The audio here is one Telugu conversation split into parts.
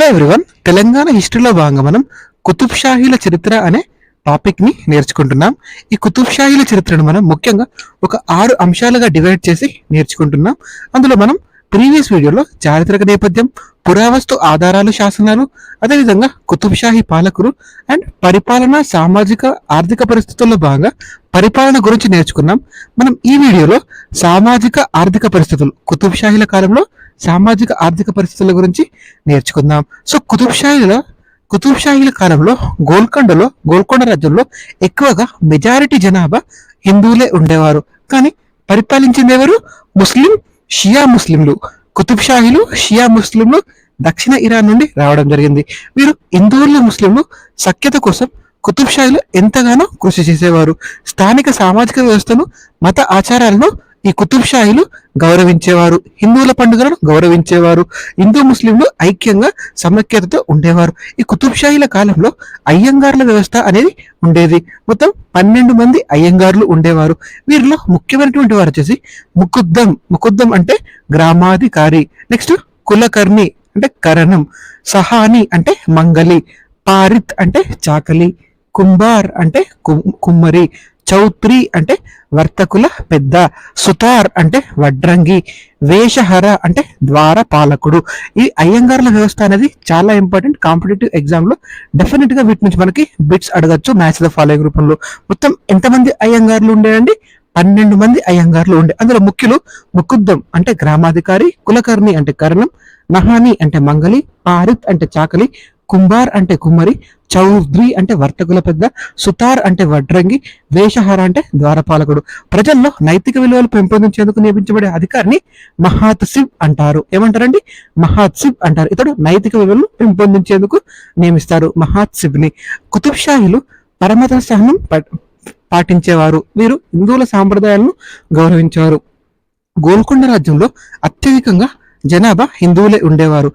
హలో ఎవ్రీవన్ తెలంగాణ హిస్టరీలో భాగంగా మనం కుతుబ్ షాహీల చరిత్ర అనే టాపిక్ని నేర్చుకుంటున్నాం. ఈ కుతుబ్ షాహీల చరిత్రను మనం ముఖ్యంగా ఒక ఆరు అంశాలుగా డివైడ్ చేసి నేర్చుకుంటున్నాం. అందులో మనం ప్రీవియస్ వీడియోలో చారిత్రక నేపథ్యం పురావస్తు ఆధారాలు శాసనాలు అదేవిధంగా కుతుబ్షాహీ పాలకులు అండ్ పరిపాలన సామాజిక ఆర్థిక పరిస్థితుల్లో భాగంగా పరిపాలన గురించి నేర్చుకున్నాం. మనం ఈ వీడియోలో సామాజిక ఆర్థిక పరిస్థితులు కుతుబ్షాహీల కాలంలో సామాజిక ఆర్థిక పరిస్థితుల గురించి నేర్చుకుందాం. సో కుతుబ్ కుతుబ్షాహీల కుతుబ్ షాహీల కాలంలో గోల్కొండలో గోల్కొండ రాజ్యంలో ఎక్కువగా మెజారిటీ జనాభా హిందువులే ఉండేవారు. కానీ పరిపాలించింది ఎవరు? ముస్లిం షియా ముస్లింలు. కుతుబ్షాహీలు షియా ముస్లింలు దక్షిణ ఇరాన్ నుండి రావడం జరిగింది. వీరు హిందువుల ముస్లింలు సఖ్యత కోసం కుతుబ్షాహీలు ఎంతగానో కృషి చేసేవారు. స్థానిక సామాజిక వ్యవస్థను మత ఆచారాలను ఈ కుతుబ్ షాహీలు గౌరవించేవారు. హిందువుల పండుగలను గౌరవించేవారు. హిందూ ముస్లింలు ఐక్యంగా సమైక్యతతో ఉండేవారు. ఈ కుతుబ్షాహీల కాలంలో అయ్యంగార్ల వ్యవస్థ అనేది ఉండేది. మొత్తం పన్నెండు మంది అయ్యంగార్లు ఉండేవారు. వీరిలో ముఖ్యమైనటువంటి వారు వచ్చేసి ముకుద్దం. ముకుద్దం అంటే గ్రామాధికారి. నెక్స్ట్ కులకర్ణి అంటే కరణం. సహాని అంటే మంగలి. పారిత్ అంటే చాకలి. కుంబార్ అంటే కుమ్మరి. చౌత్రి అంటే వర్తకుల పెద్ద సుతార్ అంటే వడ్రంగి వేషహర అంటే ద్వార పాలకుడు. ఈ అయ్యంగార్ల వ్యవస్థ అనేది చాలా ఇంపార్టెంట్ కాంపిటేటివ్ ఎగ్జామ్లో డెఫినెట్గా వీటి నుంచి మనకి బిట్స్ అడగచ్చు మ్యాచ్ ద ఫాలోయింగ్ రూపంలో. మొత్తం ఎంతమంది అయ్యంగార్లు ఉండేయండి పన్నెండు మంది అయ్యంగార్లు ఉండే. అందులో ముఖ్యులు ముకుద్దం అంటే గ్రామాధికారి కులకర్ణి అంటే కరణం నహాని అంటే మంగలి పారిత్ అంటే చాకలి కుంబార్ అంటే కుమ్మరి చౌద్రి అంటే వర్తకుల పెద్ద సుతార్ అంటే వడ్రంగి వేషహార అంటే ద్వారపాలకుడు. ప్రజల్లో నైతిక విలువలు పెంపొందించేందుకు నియమించబడే అధికారిని మహాత్సిబ్ అంటారు. ఏమంటారండి? మహాత్సిబ్ అంటారు. ఇతడు నైతిక విలువలు పెంపొందించేందుకు నియమిస్తారు మహాత్సిబ్ని కుతుబ్ షాహీలు పరమత సహనం పాటించేవారు. వీరు హిందువుల సాంప్రదాయాలను గౌరవించేవారు. గోల్కొండ రాజ్యంలో అత్యధికంగా జనాభా హిందువులే ఉండేవారు.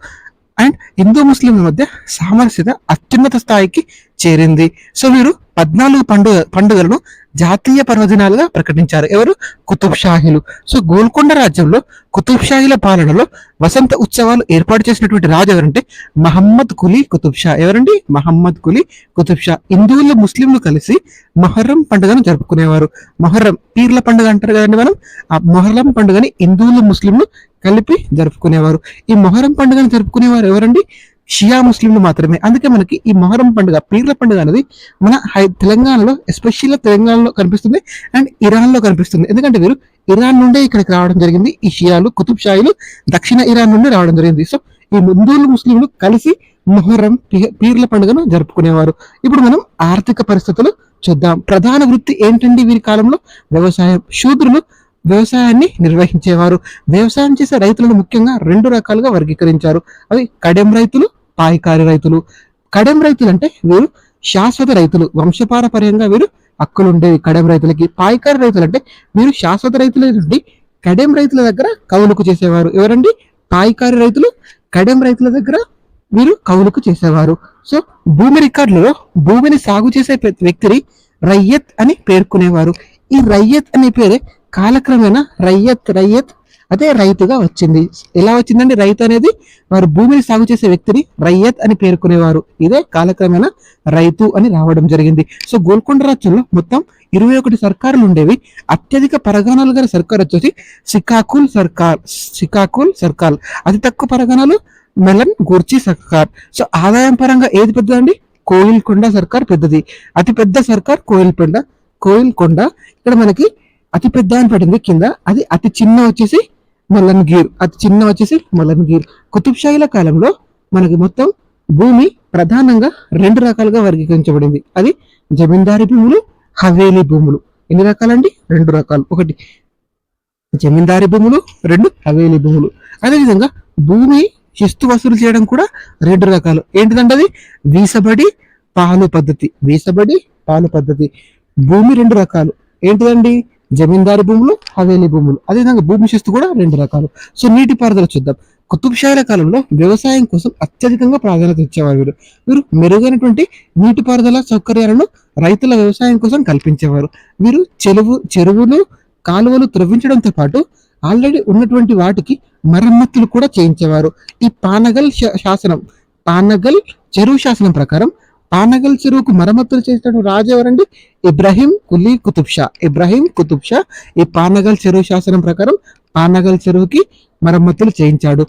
అండ్ హిందూ ముస్లింల మధ్య సామరస్యత అత్యున్నత స్థాయికి చేరింది. సో వీరు పద్నాలుగు పండుగ పండుగలను జాతీయ పర్వదినాలుగా ప్రకటించారు. ఎవరు? కుతుబ్ షాహీలు. సో గోల్కొండ రాజ్యంలో కుతుబ్ షాహీల పాలనలో వసంత ఉత్సవాలు ఏర్పాటు చేసినటువంటి రాజు ఎవరంటే మహమ్మద్ కులీ కుతుబ్ షా. ఎవరండి? మహమ్మద్ కులీ కుతుబ్ షా. హిందువులు ముస్లింలు కలిసి మొహర్రం పండుగను జరుపుకునేవారు. మొహర్రం పీర్ల పండుగ అంటారు కదండి మనం? ఆ మొహర్రం పండుగని హిందువులు ముస్లింలు కలిపి జరుపుకునేవారు. ఈ మొహరం పండుగను జరుపుకునేవారు ఎవరండి? షియా ముస్లింలు మాత్రమే. అందుకే మనకి ఈ మొహరం పండుగ పీర్ల పండుగ అనేది మన హై తెలంగాణలో ఎస్పెషల్లీ తెలంగాణలో కనిపిస్తుంది అండ్ ఇరాన్లో కనిపిస్తుంది. ఎందుకంటే వీరు ఇరాన్ నుండే ఇక్కడికి రావడం జరిగింది. ఈ షియాలు కుతుబ్ షాయిలు దక్షిణ ఇరాన్ నుండి రావడం జరిగింది. సో ఈ హిందువులు ముస్లింలు కలిసి మొహర్రం పీర్ల పండుగను జరుపుకునేవారు. ఇప్పుడు మనం ఆర్థిక పరిస్థితులు చూద్దాం. ప్రధాన వృత్తి ఏంటండి వీరి కాలంలో? వ్యవసాయం. శూద్రులు వ్యవసాయాన్ని నిర్వహించేవారు. వ్యవసాయం చేసే రైతులను ముఖ్యంగా రెండు రకాలుగా వర్గీకరించారు. అవి కడెం రైతులు పాయకారి రైతులు. కడెం రైతులు అంటే వీరు శాశ్వత రైతులు. వంశపారపర్యంగా వీరు హక్కులు ఉండేవి కడెం రైతులకి. పాయకారి రైతులు అంటే వీరు శాశ్వత రైతుల నుండి కడెం రైతుల దగ్గర కౌలుకు చేసేవారు. ఎవరండి? పాయకారి రైతులు. కడెం రైతుల దగ్గర వీరు కౌలుకు చేసేవారు. సో భూమి రికార్డులలో భూమిని సాగు చేసే వ్యక్తిని రయ్యత్ అని పేర్కొనేవారు. ఈ రయ్యత్ అనే పేరే కాలక్రమేణా రయ్యత్ రయ్యత్ అదే రైతుగా వచ్చింది. ఎలా వచ్చిందండి రైతు అనేది వారు భూమిని సాగు చేసే వ్యక్తిని రయ్యత్ అని పేర్కొనేవారు. ఇదే కాలక్రమేణా రైతు అని రావడం జరిగింది. సో గోల్కొండ రాజ్యంలో మొత్తం ఇరవై ఒకటి సర్కారులు ఉండేవి. అత్యధిక పరగణాలు గల సర్కార్ వచ్చేసి సికాకుల్ సర్కార్ సికాకుల్ సర్కార్. అతి తక్కువ పరగణాలు మెలన్ గూర్చి సర్కార్. సో ఆదాయం పరంగా ఏది పెద్దదండి? కోయిల్కొండ సర్కార్ పెద్దది. అతి పెద్ద సర్కార్ కోయిల్కొండ కోయిల్కొండ ఇక్కడ మనకి అతి పెద్ద అని పడింది కింద అది అతి చిన్న వచ్చేసి మల్లన్గీర్ అతి చిన్న వచ్చేసి మలన్ గీర్. కుతుబ్షాయిల కాలంలో మనకి మొత్తం భూమి ప్రధానంగా రెండు రకాలుగా వర్గీకరించబడింది. అది జమీందారీ భూములు హవేలీ భూములు. ఎన్ని రకాలండి? రెండు రకాలు. ఒకటి జమీందారీ భూములు రెండు హవేలీ భూములు. అదేవిధంగా భూమి శిస్తు వసూలు చేయడం కూడా రెండు రకాలు. ఏంటిదంటే అది? వీసబడి పాలు పద్ధతి. వీసబడి పాలు పద్ధతి. భూమి రెండు రకాలు. ఏంటిదండి? జమీందారీ భూములు హవేలీ భూములు. అదేవిధంగా భూమి శిస్తు కూడా రెండు రకాలు. సో నీటిపారుదల చూద్దాం. కుతుబ్షాహీల కాలంలో వ్యవసాయం కోసం అత్యధికంగా ప్రాధాన్యత ఇచ్చేవారు వీరు. వీరు మెరుగైనటువంటి నీటిపారుదల సౌకర్యాలను రైతుల వ్యవసాయం కోసం కల్పించేవారు. వీరు చెరువు చెరువులు కాలువలు త్రవ్వించడంతో పాటు ఆల్రెడీ ఉన్నటువంటి వాటికి మరమ్మతులు కూడా చేయించేవారు. ఈ పానగల్ శా- శాసనం పానగల్ చెరువు శాసనం ప్రకారం పానగల్ చెరువుకు మరమ్మతులు చేసినటువంటి రాజు ఎవరండి? ఇబ్రాహీం కులీ కుతుబ్ షా ఇబ్రాహీం కుతుబ్ షా ఈ పానగల్ చెరువు శాసనం ప్రకారం పానగల్ చెరువుకి మరమ్మతులు చేయించాడు.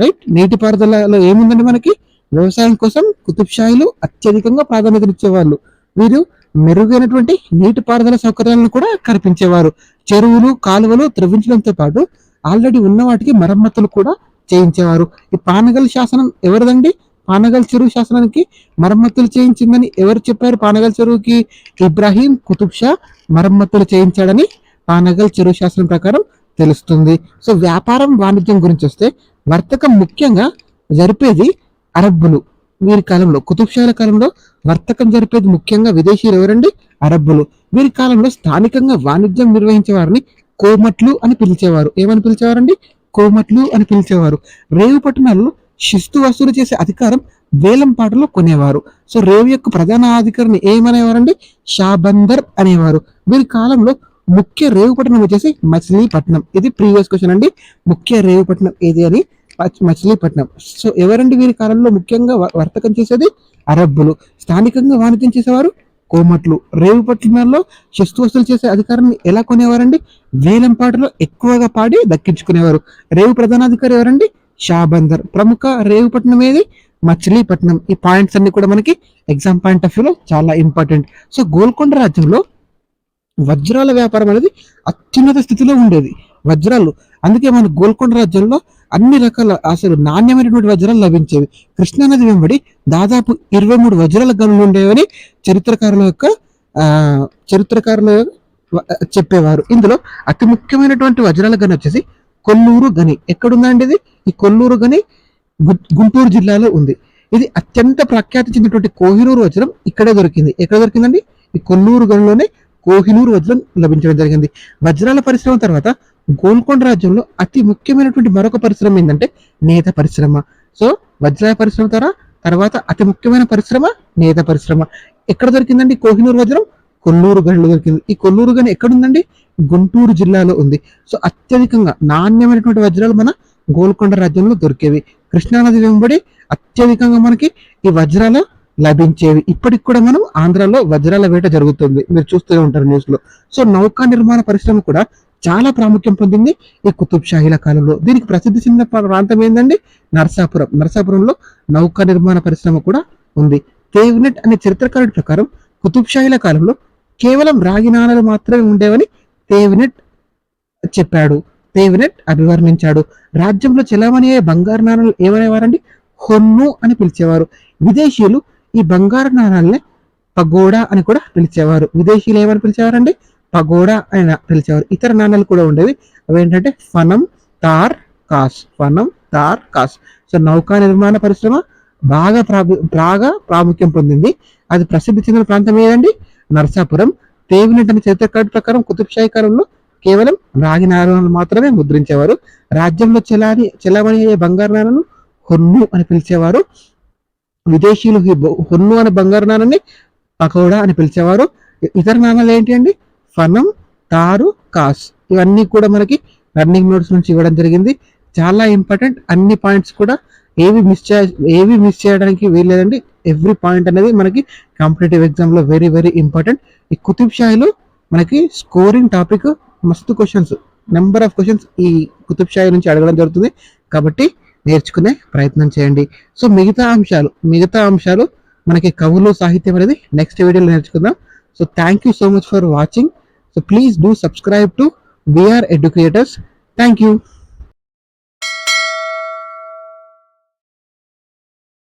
రైట్? నీటిపారుదలలో ఏముందండి మనకి? వ్యవసాయం కోసం కుతుబ్ షాయిలు అత్యధికంగా ప్రాధాన్యతనిచ్చేవాళ్ళు వీరు మెరుగైనటువంటి నీటిపారుదల సౌకర్యాలను కూడా కల్పించేవారు. చెరువులు కాలువలు త్రవ్వించడంతో పాటు ఆల్రెడీ ఉన్న వాటికి మరమ్మతులు కూడా చేయించేవారు. ఈ పానగల్ శాసనం ఎవరిదండి? పానగల్ చెరువు శాసనానికి మరమ్మతులు చేయించిందని ఎవరు చెప్పారు? పానగల్ చెరువుకి ఇబ్రాహీం కుతుబ్ షా మరమ్మతులు చేయించాడని పానగల్ చెరువు శాసనం ప్రకారం తెలుస్తుంది. సో వ్యాపారం వాణిజ్యం గురించి వస్తే వర్తకం ముఖ్యంగా జరిపేది అరబ్బులు. వీరి కాలంలో కుతుబ్ షాల కాలంలో వర్తకం జరిపేది ముఖ్యంగా విదేశీయులు ఎవరండి? అరబ్బులు. వీరి కాలంలో స్థానికంగా వాణిజ్యం నిర్వహించే వారిని కోమట్లు అని పిలిచేవారు. ఏమని పిలిచేవారండి? కోమట్లు అని పిలిచేవారు. రేవు పట్టణాల్లో శిస్తు వసూలు చేసే అధికారం వేలం పాటలో కొనేవారు. సో రేవు యొక్క ప్రధాన అధికారిని ఏమనేవారండి? షాబందర్ అనేవారు. వీరి కాలంలో ముఖ్య రేవు పట్టణం వచ్చేసి మచిలీపట్నం. ఇది ప్రీవియస్ క్వశ్చన్ అండి. ముఖ్య రేవు పట్టణం ఏది అని? మచిలీపట్నం. సో ఎవరండి వీరి కాలంలో ముఖ్యంగా వ- వర్తకం చేసేది? అరబ్బులు. స్థానికంగా వాణిజ్యం చేసేవారు? కోమట్లు. రేవు పట్టణాల్లో శిస్తు వసూలు చేసే అధికారాన్ని ఎలా కొనేవారండి? వేలం పాటలో ఎక్కువగా పాడి దక్కించుకునేవారు. రేవు ప్రధానాధికారి ఎవరండి? షాబందర్. ప్రముఖ రేవుపట్నం ఏది? మచిలీపట్నం. ఈ పాయింట్స్ అన్ని కూడా మనకి ఎగ్జామ్ పాయింట్ ఆఫ్ వ్యూలో చాలా ఇంపార్టెంట్ సో గోల్కొండ రాజ్యంలో వజ్రాల వ్యాపారం అనేది అత్యున్నత స్థితిలో ఉండేది. వజ్రాలు. అందుకే మన గోల్కొండ రాజ్యంలో అన్ని రకాల అసలు నాణ్యమైనటువంటి వజ్రాలు లభించేవి. కృష్ణానది వెంబడి దాదాపు ఇరవై మూడు వజ్రాల గనులు ఉండేవని చరిత్రకారుల యొక్క చరిత్రకారుల చరిత్రకారులు చెప్పేవారు. ఇందులో అతి ముఖ్యమైనటువంటి వజ్రాల గను వచ్చేసి కొల్లూరు గని. ఎక్కడుందండి ఇది? ఈ కొల్లూరు గని గు- గుంటూరు జిల్లాలో ఉంది. ఇది అత్యంత ప్రఖ్యాతి చెందినటువంటి కోహినూరు వజ్రం ఇక్కడే దొరికింది. ఎక్కడ దొరికిందండి? ఈ కొల్లూరు గనిలోనే కోహినూరు వజ్రం లభించడం జరిగింది. వజ్రాల పరిశ్రమ తర్వాత గోల్కొండ రాజ్యంలో అతి ముఖ్యమైనటువంటి మరొక పరిశ్రమ ఏంటంటే నేత పరిశ్రమ. సో వజ్రాల పరిశ్రమ ద్వారా తర్వాత అతి ముఖ్యమైన పరిశ్రమ నేత పరిశ్రమ. ఎక్కడ దొరికిందండి కోహినూరు వజ్రం? కొల్లూరు గనిలో దొరికింది. ఈ కొల్లూరు గని ఎక్కడుందండి? గుంటూరు జిల్లాలో ఉంది. సో అత్యధికంగా నాణ్యమైనటువంటి వజ్రాలు మన గోల్కొండ రాజ్యంలో దొరికేవి. కృష్ణానది వెంబడి అత్యధికంగా మనకి ఈ వజ్రాలు లభించేవి. ఇప్పటికి కూడా మనం ఆంధ్రాలో వజ్రాల వేట జరుగుతుంది. మీరు చూస్తూనే ఉంటారు న్యూస్లో సో నౌకా నిర్మాణ పరిశ్రమ కూడా చాలా ప్రాముఖ్యం పొందింది ఈ కుతుబ్ షాహీల కాలంలో. దీనికి ప్రసిద్ధి చెందిన ప్రాంతం ఏంటండి నరసాపురం. నరసాపురంలో నౌకా నిర్మాణ పరిశ్రమ కూడా ఉంది. తేవ్నెట్ అనే చరిత్రకారుడి ప్రకారం కుతుబ్ షాహీల కాలంలో కేవలం రాగి నాణాలు మాత్రమే ఉండేవని తేవినెట్ చెప్పాడు. తేవినెట్ అభివర్ణించాడు. రాజ్యంలో చెలామణి అయ్యే బంగారు నాణాలు ఏమనేవారండి? హొన్ను అని పిలిచేవారు. విదేశీయులు ఈ బంగారు నాణాలనే పగోడా అని కూడా పిలిచేవారు. విదేశీయులు ఏమని పిలిచేవారండి? పగోడా అని పిలిచేవారు. ఇతర నాణాలు కూడా ఉండేవి. అవి ఏంటంటే ఫనం తార్ కాస్. ఫనం తార్ కాస్. సో నౌకా నిర్మాణ పరిశ్రమ బాగా ప్రాబు బాగా ప్రాముఖ్యం పొందింది. అది ప్రసిద్ధి చెందిన ప్రాంతం ఏదండి? నరసాపురం తేవినెట్ అనే చరిత్రకారు ప్రకారం కుతుబ్షాహి కాలంలో కేవలం రాగి నాణాలు మాత్రమే ముద్రించేవారు. రాజ్యంలో చెలాని చెలామణి అయ్యే బంగారు నాణాలను హొన్ను అని పిలిచేవారు. విదేశీయులు హొన్ను అనే బంగారు నాణాన్ని పకోడా అని పిలిచేవారు. ఇతర నాణాలు ఏంటి అండి? ఫనం తారు కాస్. ఇవన్నీ కూడా మనకి రన్నింగ్ నోట్స్ నుంచి ఇవ్వడం జరిగింది. చాలా ఇంపార్టెంట్ అన్ని పాయింట్స్ కూడా ఏవి మిస్ చే ఏవి మిస్ చేయడానికి వీల్లేదండి. ఎవ్రీ పాయింట్ అనేది మనకి కాంపిటేటివ్ ఎగ్జామ్లో వెరీ వెరీ ఇంపార్టెంట్ ఈ కుతుబ్ షాయిలో మనకి స్కోరింగ్ టాపిక్ మస్తు క్వశ్చన్స్ నెంబర్ ఆఫ్ క్వశ్చన్స్ ఈ కుతుబ్ షాయి నుంచి అడగడం జరుగుతుంది. కాబట్టి నేర్చుకునే ప్రయత్నం చేయండి. సో మిగతా అంశాలు మిగతా అంశాలు మనకి కవులు సాహిత్యం అనేది నెక్స్ట్ వీడియోలో నేర్చుకుందాం. So thank you so much for watching so please do subscribe to VR educators thank you